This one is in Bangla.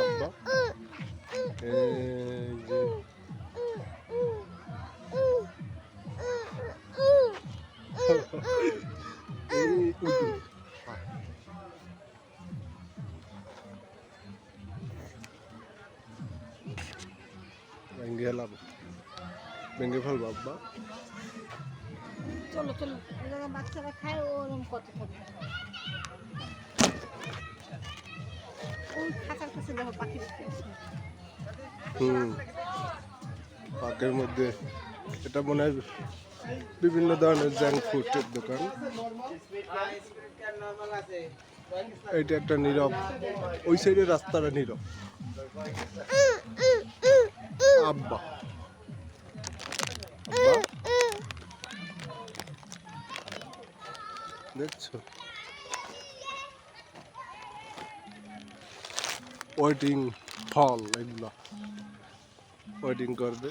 আব্বা এই যে। ভেঙে গেলাম ভেঙে ফেলব আব্বা চলো চলো বাচ্চারা খায় ওরকম কত পাখি হুম। মধ্যে এটা মনে হয় বিভিন্ন ধরনের জাঙ্ক ফুডের দোকান। এটা একটা নীরব। ওই সাইডে রাস্তাটা নীরব। আব্বা। দেখছ? ওয়েটিং হল এগুলো। ওয়েটিং করবে।